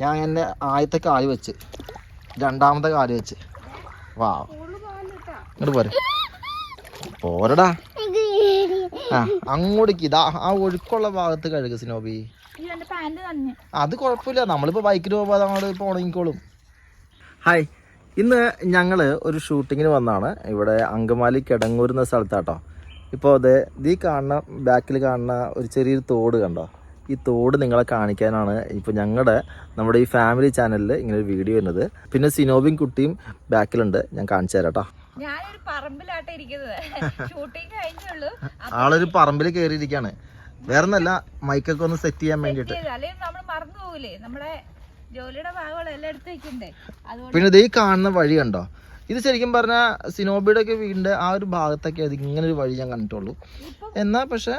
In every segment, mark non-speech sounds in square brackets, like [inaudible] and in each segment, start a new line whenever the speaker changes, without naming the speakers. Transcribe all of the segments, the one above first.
ഞാൻ എന്റെ ആദ്യത്തെ കാൽ വെച്ച്. രണ്ടാമത്തെ കാൽ വെച്ച്. വാ ഇങ്ങോട്ട് പോരെ. പോരടാ. ആ അങ്ങോട്ടേക്ക് ഇതാ ആ ഒഴുക്കുള്ള ഭാഗത്ത് കഴുക സിനോബി. അത് കുഴപ്പമില്ല. നമ്മളിപ്പോൾ ബൈക്കിൽ അത് അങ്ങോട്ട് ഇപ്പോൾ ഉണങ്ങിക്കോളും. ഹായ് ഇന്ന് ഞങ്ങൾ ഒരു ഷൂട്ടിങ്ങിന് വന്നാണ്. ഇവിടെ അങ്കമാലി കിടങ്ങൂരുന്ന സ്ഥലത്താട്ടോ. ഇപ്പോൾ അത് ഈ കാണുന്ന ബാക്കിൽ കാണുന്ന ഒരു ചെറിയൊരു തോട് കണ്ടോ? ഈ തോട് നിങ്ങളെ കാണിക്കാനാണ് ഇപ്പോൾ ഞങ്ങളുടെ നമ്മുടെ ഈ ഫാമിലി ചാനലിൽ ഇങ്ങനെ ഒരു വീഡിയോ വരുന്നത്. പിന്നെ സിനോബിൻ കുട്ടിയും ബാക്കിലുണ്ട്. ഞാൻ കാണിച്ചു തരാം കേട്ടോ
ഞാനൊരു പറമ്പിലാട്ടെ ഇരിക്കുന്നത്. ഷൂട്ടിങ് കഴിഞ്ഞുള്ളൂ.
ആളൊരു പറമ്പിൽ കയറിയിരിക്കാണ് വേറെ ഒന്നല്ല മൈക്കൊക്കെ ഒന്ന് സെറ്റ് ചെയ്യാൻ
വേണ്ടിട്ട് നമ്മൾ മറന്നു പോകൂലേ? നമ്മുടെ ജോലിയുടെ എടുത്ത് വെക്കണ്ടേ?
പിന്നെ ഇത് ഈ കാണുന്ന വഴി കണ്ടോ? ഇത് ശരിക്കും പറഞ്ഞാൽ സിനോബിയുടെ ഒക്കെ വീടിന്റെ ആ ഒരു ഭാഗത്തൊക്കെ അത് ഇങ്ങനെ ഒരു വഴി ഞാൻ കണ്ടിട്ടുള്ളൂ. എന്നാ പക്ഷെ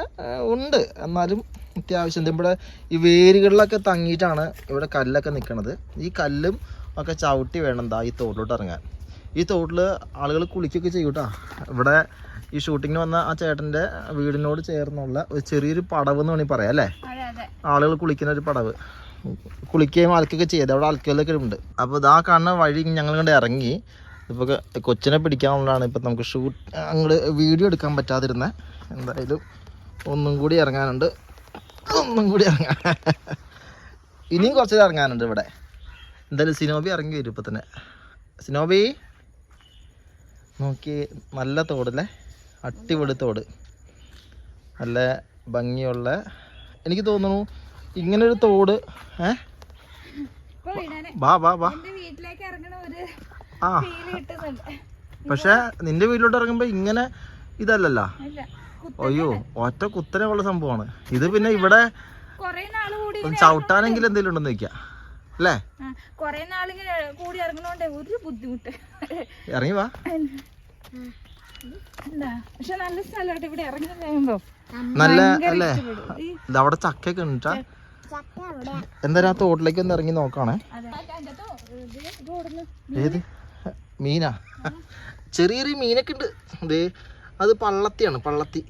ഉണ്ട്. എന്നാലും അത്യാവശ്യം ഇവിടെ ഈ വേരുകളിലൊക്കെ തങ്ങിയിട്ടാണ് ഇവിടെ കല്ലൊക്കെ നിൽക്കുന്നത് ഈ കല്ലും ഒക്കെ ചവിട്ടി വേണം എന്താ ഈ തോട്ടിലോട്ട് ഇറങ്ങാൻ. ഈ തോട്ടിൽ ആളുകൾ കുളിക്കൊക്കെ ചെയ്യും കേട്ടോ ഇവിടെ ഈ ഷൂട്ടിങ്ങിന് വന്ന ആ ചേട്ടന്റെ വീടിനോട് ചേർന്നുള്ള ഒരു ചെറിയൊരു പടവ് എന്ന് വേണമെങ്കിൽ പറയാം അല്ലേ? ആളുകൾ കുളിക്കുന്ന ഒരു പടവ്. കുളിക്കുകയും അലക്കുകയൊക്കെ ചെയ്ത്. അവിടെ അലക്കലൊക്കെ ഉണ്ട്. അപ്പോൾ ഇതാ കാണുന്ന വഴി ഞങ്ങൾ ഇങ്ങോട്ട് ഇറങ്ങി. ഇപ്പോൾ കൊച്ചിനെ പിടിക്കാനുള്ളതാണ്. ഇപ്പം നമുക്ക് ഷൂട്ട് അങ്ങോട്ട് വീഡിയോ എടുക്കാൻ പറ്റാതിരുന്ന. എന്തായാലും ഒന്നും കൂടി ഇറങ്ങാനുണ്ട്. ഒന്നും കൂടി ഇറങ്ങാൻ ഇനിയും കുറച്ച് ഇറങ്ങാനുണ്ട് ഇവിടെ. എന്തായാലും സിനോബി ഇറങ്ങി വരും ഇപ്പം തന്നെ. സിനോബി നോക്കി നല്ല തോടല്ലേ? അടിപൊളി തോട്. നല്ല ഭംഗിയുള്ള എനിക്ക് തോന്നുന്നു ഇങ്ങനെ ഒരു തോട് ഏ? വാ വാ ആ. പക്ഷെ നിന്റെ വീട്ടിലോട്ട് ഇറങ്ങുമ്പോ ഇങ്ങനെ ഇതല്ലല്ലോ? അയ്യോ ഒറ്റ കുത്തനെ ഉള്ള സംഭവമാണ്. ഇത് പിന്നെ ഇവിടെ ചവിട്ടാനെങ്കിലും എന്തെങ്കിലും ഉണ്ടെന്ന് വെക്കാം അല്ലേ?
കൊറേ നാളിങ്ങനെ കൂടി ഇറങ്ങണോണ്ട് ഒരു ബുദ്ധിമുട്ട്.
ഇറങ്ങി വാ.
പക്ഷെ നല്ല സ്ഥലമായിട്ട് ഇവിടെ ഇറങ്ങി കഴിയുമ്പോ
നല്ല അല്ലേ. അവിടെ ചക്കയൊക്കെ ഉണ്ടാ എന്തായാലും ആ തോട്ടിലേക്ക് ഒന്ന് ഇറങ്ങി നോക്കാണേ. ഏത്? മീനാ. ചെറിയ ചെറിയ മീനൊക്കെ ഉണ്ട്. അത് പള്ളത്തിയാണ് പള്ളത്തി.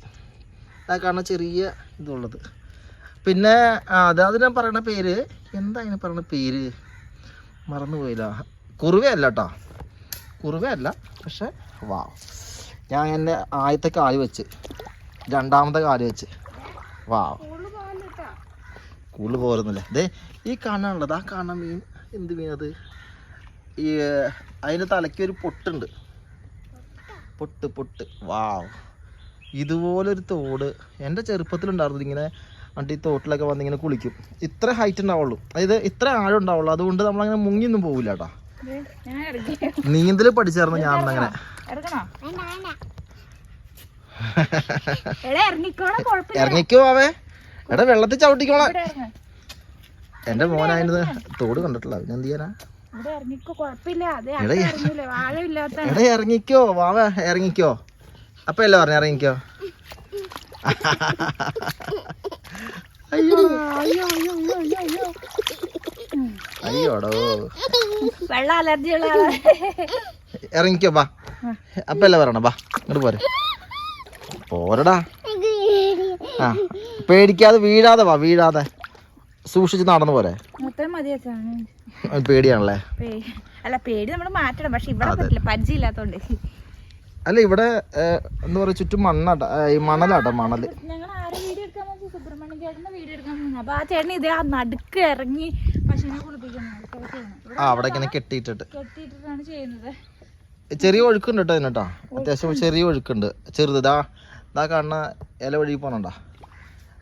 ആ കാണുന്ന ചെറിയ ഇതുള്ളത്. പിന്നെ അത് അതിന് പറയണ പേര്. എന്താ അതിന് പറയണ പേര്? മറന്നുപോയില്ല. കുറുവയല്ല കേട്ടോ കുറുവയല്ല പക്ഷെ വാ. ഞാൻ എന്റെ ആദ്യത്തെ കാൽ വെച്ച് രണ്ടാമത്തെ കാൽ വെച്ച്. വാ. കൂടുതൽ പോരുന്നില്ല? ദേ ഈ കാണാനുള്ളത് ആ കാണാൻ മീൻ എന്ത് മീൻ അത്? ഈ അതിന്റെ തലയ്ക്ക് ഒരു പൊട്ടുണ്ട്. പൊട്ട് പൊട്ട്. വാവ്. ഇതുപോലൊരു തോട് എന്റെ ചെറുപ്പത്തിലുണ്ടായിരുന്നു. ഇങ്ങനെ വണ്ടി തോട്ടിലൊക്കെ വന്ന് ഇങ്ങനെ കുളിക്കും. ഇത്ര ഹൈറ്റ് ഉണ്ടാവുള്ളൂ. അതായത് ഇത്ര ആഴം ഉണ്ടാവുള്ളൂ. അതുകൊണ്ട് നമ്മളങ്ങനെ മുങ്ങിയൊന്നും പോകില്ല കേട്ടോ
നീന്തൽ
നീന്തൽ പഠിച്ചായിരുന്നു ഞാൻ അങ്ങനെ. ഇറങ്ങിക്കോ അവേ. എടാ വെള്ളത്തിൽ ചവിട്ടിക്കോളാം.
എന്റെ
മോനായിരുന്നു മോനായത് തോട് കണ്ടിട്ടില്ല പിന്നെ എന്ത് ചെയ്യാനാ?
ഇവിടെ ഇറങ്ങിക്കോ കുഴപ്പമില്ല. അതെ
എടാ,
ഇറങ്ങില്ല
എടാ ഇറങ്ങിക്കോ വാവ ഇറങ്ങിക്കോ. അപ്പൊ അല്ലേ പറഞ്ഞ ഇറങ്ങിക്കോ. അയ്യോ. അയ്യോ അയ്യോ അയ്യോ അയ്യോ അയ്യോ അയ്യോടോ.
വെള്ള അലർജി ഉള്ള
ഇറങ്ങിക്കോ ബാ അപ്പൊ അല്ലേ പറയണ ബാ ഇങ്ങോട്ട് പോരെ. പോരടാ. ആ പേടിക്കാതെ വീഴാതെ വാ വീഴാതെ. സൂക്ഷിച്ച് നടന്നു പോരെ.
മതി
പേടിയാണല്ലേ?
പേ- അല്ല പേടി നമ്മൾ മാറ്റണം. പക്ഷെ ഇവിടെ പറ്റില്ല. പരിചയമില്ലാത്തോണ്ട്.
അല്ല ഇവിടെ എന്താ പറയാ ചുറ്റും മണ്ണാട്ട ഈ മണലാട്ടോ മണൽ.
ഞങ്ങൾ ആരെ വീഡിയോ എടുക്കാൻ നോക്കി സുബ്രഹ്മണ്യ ചേട്ടന്റെ വീഡിയോ എടുക്കാൻ പോകുന്നു അപ്പൊ ആ ചേട്ടൻ ഇതേ നടുക്ക് ഇറങ്ങി പശുവിനെ കുളിപ്പിക്കുന്നു അതൊക്കെ
ആ അവിടെ ഇങ്ങനെ കെട്ടിയിട്ടിട്ട്.
കെട്ടിയിട്ടിട്ടാണ് ചെയ്യുന്നത്.
ചെറിയ ഒഴുക്കുണ്ട് കേട്ടോ ഇതിനട്ടോ അത്യാവശ്യം ചെറിയ ഒഴുക്കുണ്ട്. ചെറുത് ഇതാ കാണുന്ന ഇല വഴി പോണണ്ടാ?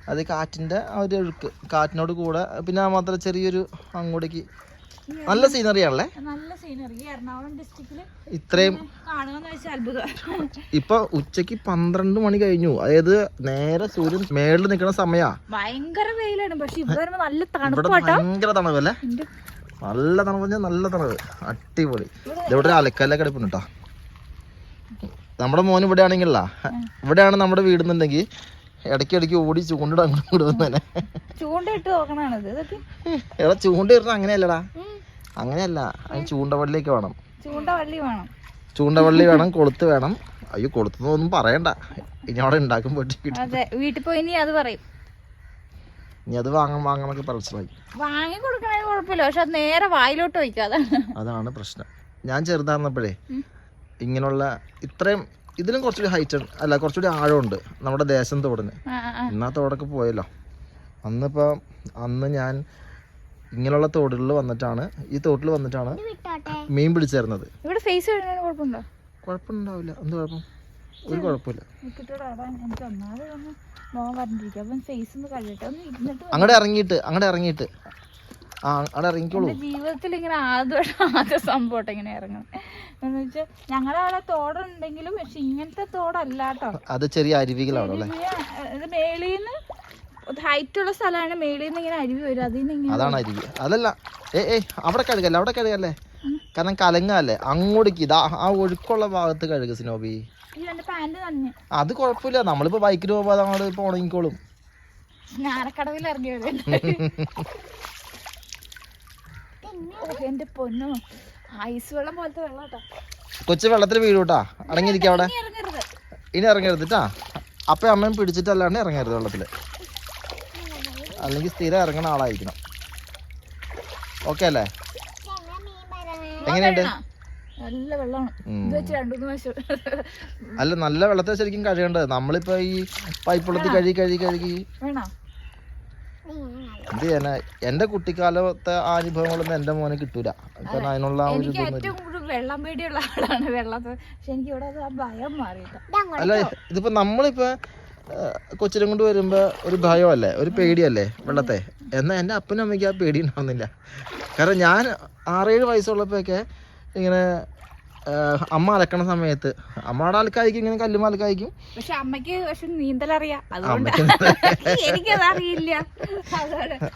അത് കാറ്റിന്റെ ആ ഒരു ഒഴുക്ക്. കാറ്റിനോട് കൂടെ പിന്നെ ആ മാത്രം ചെറിയൊരു അങ്ങോട്ടേക്ക് നല്ല സീനറി ആണല്ലേ?
നല്ല സീനറി എറണാകുളം ഡിസ്ട്രിക്റ്റിൽ
ഇത്രയും ഇപ്പൊ ഉച്ചയ്ക്ക് പന്ത്രണ്ട് മണി കഴിഞ്ഞു. അതായത് നേരെ സൂര്യൻ മേളിൽ നിൽക്കുന്ന സമയാ.
ഭയങ്കര വെയിലാണ്. പക്ഷെ ഇവിടെ നല്ല തണുപ്പ്
ഭയങ്കര
എന്റെ
നല്ല തണുപ്പ് പറഞ്ഞാൽ നല്ല തണുപ്പ്. അടിപൊളി. ഇതെവിടെ ഒരു അലക്കല്ല കിടപ്പുണ്ട് കേട്ടോ നമ്മുടെ മോൻ ഇവിടെ ആണെങ്കിലല്ല ഇവിടെയാണ് നമ്മുടെ വീടുന്നുണ്ടെങ്കിൽ ഇടയ്ക്ക് ഇടയ്ക്ക് ഓടി ചൂണ്ടിട അങ്ങോട്ട് വിടുന്നതന്നെ
ചൂണ്ടയിട്ട് നോക്കണാണിത്
എടാ ചൂണ്ട ഇടുന്ന അങ്ങനെയല്ലടാ. അങ്ങനെയല്ല അതിന് ചൂണ്ടവള്ളിയൊക്കെ വേണം.
ചൂണ്ടവള്ളി വേണം.
ചൂണ്ടവള്ളി വേണം കൊളുത്ത് വേണം. അയ്യോ കൊളുത്തൊന്നും പറയണ്ട. ഇനി അവിടെ ഉണ്ടാക്കും
അതെ വീട്ടിൽ പോയി ഇനി അത് പറയും.
ഇനി അത് വാങ്ങാൻ വാങ്ങാനൊക്കെ മനസ്സിലായി.
വാങ്ങി കൊടുക്കണേ കുഴപ്പമില്ല പക്ഷെ അത് നേരെ വായിലോട്ട് വയ്ക്കുക അതാണ്.
അതാണ് പ്രശ്നം. ഞാൻ ചെറുതായിരുന്നപ്പോഴേ ഇങ്ങനെയുള്ള ഇത്രയും ഇതിലും കുറച്ചുകൂടി ഹൈറ്റ് അല്ല കുറച്ചുകൂടി ആഴമുണ്ട് നമ്മുടെ ദേശം തോടിന്. ഇന്നാ തോടൊക്കെ പോയല്ലോ. അന്നിപ്പോൾ അന്ന് ഞാൻ ഇങ്ങനെയുള്ള തോടുകളിൽ വന്നിട്ടാണ് ഈ തോട്ടിൽ വന്നിട്ടാണ് മീൻ പിടിച്ചേർന്നത്.
ഇവിടെ ഫേസ് കുഴപ്പമുണ്ടോ?
കുഴപ്പമുണ്ടാവില്ല. എന്ത് കുഴപ്പം? ഒരു കുഴപ്പമില്ല. അങ്ങോട്ട് ഇറങ്ങിയിട്ട് അങ്ങോട്ട് ഇറങ്ങിയിട്ട്.
ജീവിതത്തിൽ ഇങ്ങനെ ആദ്യം ആദ്യ സംഭവം ഇങ്ങനെ ഇറങ്ങണം എന്ന് വെച്ചാൽ ഞങ്ങളുടെ അവിടെ തോടുണ്ടെങ്കിലും പക്ഷെ ഇങ്ങനത്തെ തോടല്ലാട്ടോ.
അത് ചെറിയ അരുവികളാണ്
ഇത് മേളീന്ന് ഹൈറ്റ് ഉള്ള സ്ഥലമാണ് മേളിൽ നിന്ന് ഇങ്ങനെ അരുവി വരും. അതിൽ നിന്ന്
അതാണ് അരുവി. അതല്ല ഏ ഏ അവിടെ കഴുകല്ലേ അവിടെ കഴുകല്ലേ? കാരണം കലങ്ങല്ലേ? അങ്ങോട്ടേക്ക് ഇതാ ആ ഒഴുക്കുള്ള ഭാഗത്ത് കഴുക സിനോബി. അത് കുഴപ്പമില്ല. നമ്മളിപ്പോ ബൈക്കിൽ പോകാതെ ഇപ്പൊ ഉണങ്ങിക്കോളും.
ഞാനക്കടവിൽ ഇറങ്ങി വരും [laughs] എന്റെ പൊന്നോ. ഐസ് വെള്ളം പോലത്തെ വെള്ളം കേട്ടോ.
കൊച്ചു വെള്ളത്തിൽ വീഴൂട്ടാ. അടങ്ങിയിരിക്കാം അവിടെ.
ഇനി ഇറങ്ങരുത്.
കേട്ടാ ഇറങ്ങരുത് ട്ടാ. അപ്പൊ അമ്മയും പിടിച്ചിട്ടല്ലാണ്ട് ഇറങ്ങരുത് വെള്ളത്തിൽ. അല്ലെങ്കിൽ സ്ഥിരം ഇറങ്ങണ ആളായിരിക്കണം. ഓക്കെ അല്ലേ? എങ്ങനെയുണ്ട്?
നല്ല വെള്ളമാണ്.
അല്ല നല്ല വെള്ളത്തെ ശരിക്കും കഴുകേണ്ടത്. നമ്മളിപ്പോ ഈ പൈപ്പ് വെള്ളത്തിൽ കഴുകി കഴുകി കഴുകി. എന്ത് ചെയ്യാനാ? എന്റെ കുട്ടിക്കാലത്തെ ആ അനുഭവങ്ങളൊന്നും എന്റെ മോനെ കിട്ടൂല. കാരണം അതിനുള്ള ആ ഒരു
എനിക്ക്
ഇതൊന്നും
ഏറ്റവും കൂടുതൽ വെള്ളം പേടിയുള്ള ആളാണ് വെള്ളത്തെ. പക്ഷെ എനിക്ക് ഇവിടെ അത് ആ ഭയം മാറിയിട്ടോ
അല്ല ഇതിപ്പോ നമ്മളിപ്പോ കൊച്ചിനെ കൊണ്ട് വരുമ്പോ ഒരു ഭയമല്ലേ? ഒരു പേടിയല്ലേ വെള്ളത്തെ? എന്നാ എന്റെ അപ്പനും അമ്മയ്ക്ക് ആ പേടി ഉണ്ടാവുന്നില്ല. കാരണം ഞാൻ ആറേഴ് വയസ്സുള്ളപ്പോഴൊക്കെ ഇങ്ങനെ അമ്മ അലക്കണ സമയത്ത്. അമ്മയുടെ അലക്കായിരിക്കും ഇങ്ങനെ കല്ലും അലക്കായിരിക്കും.
പക്ഷെ അമ്മയ്ക്ക് പക്ഷെ നീന്തലറിയാം. അതുകൊണ്ട് എനിക്കതറിയില്ല.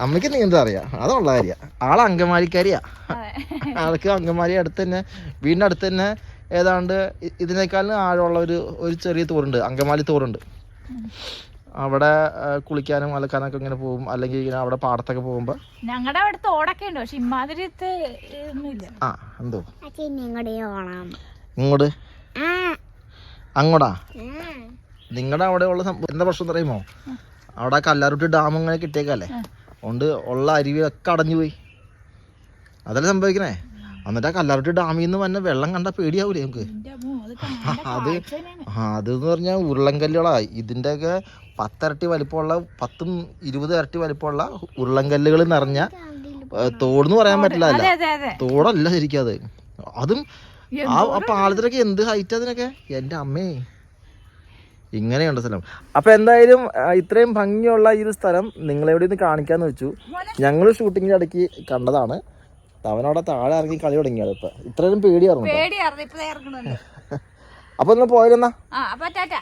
അമ്മയ്ക്ക് നീന്തൽ [laughs] അറിയാം അതുള്ള കാര്യ. ആൾ അങ്കമാലിക്കാരിയാ ആൾക്ക് അങ്കമാലി അടുത്ത് തന്നെ വീടിന്റെ അടുത്ത് തന്നെ ഏതാണ്ട് ഇതിനേക്കാളും ആഴമുള്ള ഒരു ഒരു ചെറിയ തോറുണ്ട് അങ്കമാലി തോറുണ്ട് അവിടെ കുളിക്കാനും അലക്കാനൊക്കെ ഇങ്ങനെ പോകും. അല്ലെങ്കിൽ ഇങ്ങനെ അവിടെ പാടത്തൊക്കെ പോകുമ്പോ
ഞങ്ങളുടെ അവിടെ തോടൊക്കെ ഉണ്ട്. പക്ഷെ ഇമാതിരിത്തെ
ആ എന്തോ?
ഇങ്ങോട്ടേ
അങ്ങോട്ടാ നിങ്ങളുടെ അവിടെ ഉള്ള സംഭവം എന്താ പ്രശ്നം പറയുമോ അറിയുമോ അവിടെ കല്ലാറുട്ടി ഡാം ഇങ്ങനെ കിട്ടിയേക്കല്ലേ? അതുകൊണ്ട് ഉള്ള അരുവിയൊക്കെ അടഞ്ഞു പോയി അതല്ലേ സംഭവിക്കണേ? എന്നിട്ട് ആ കല്ലാറുട്ടി ഡാമിൽ നിന്ന് വന്ന വെള്ളം കണ്ട പേടിയാവൂലേ നമുക്ക്?
അത്. [laughs]
ആ അതെന്ന് പറഞ്ഞാൽ ഉരുളൻകല്ലുകളാ. ഇതിന്റെയൊക്കെ പത്തിരട്ടി വലിപ്പമുള്ള പത്തും ഇരുപത് ഇരട്ടി വലിപ്പമുള്ള ഉരുളൻകല്ലുകൾ നിറഞ്ഞ തോടെന്ന് പറയാൻ പറ്റില്ല
അല്ല.
തോടല്ല ശരിക്കും അത്. അതും ആ പാലത്തിനൊക്കെ എന്ത് ഹൈറ്റ് അതിനൊക്കെ? എന്റെ അമ്മേ. ഇങ്ങനെയുണ്ട് സ്ഥലം. അപ്പൊ എന്തായാലും ഇത്രയും ഭംഗിയുള്ള ഈ ഒരു സ്ഥലം നിങ്ങളെവിടെ നിന്ന് കാണിക്കാന്ന് വെച്ചു. ഞങ്ങൾ ഷൂട്ടിങ്ങിന്റെ ഇടയ്ക്ക് കണ്ടതാണ്. അവനവിടെ താഴെ ഇറങ്ങി കളി തുടങ്ങിയത് ഇപ്പൊ. ഇത്രയും പേടിയായിരുന്നു.
പേടിയായിരുന്നു ഇപ്പൊ
അപ്പൊ ഒന്ന് പോയിരുന്നാ
ആ അപ്പൊ
ടാറ്റാ.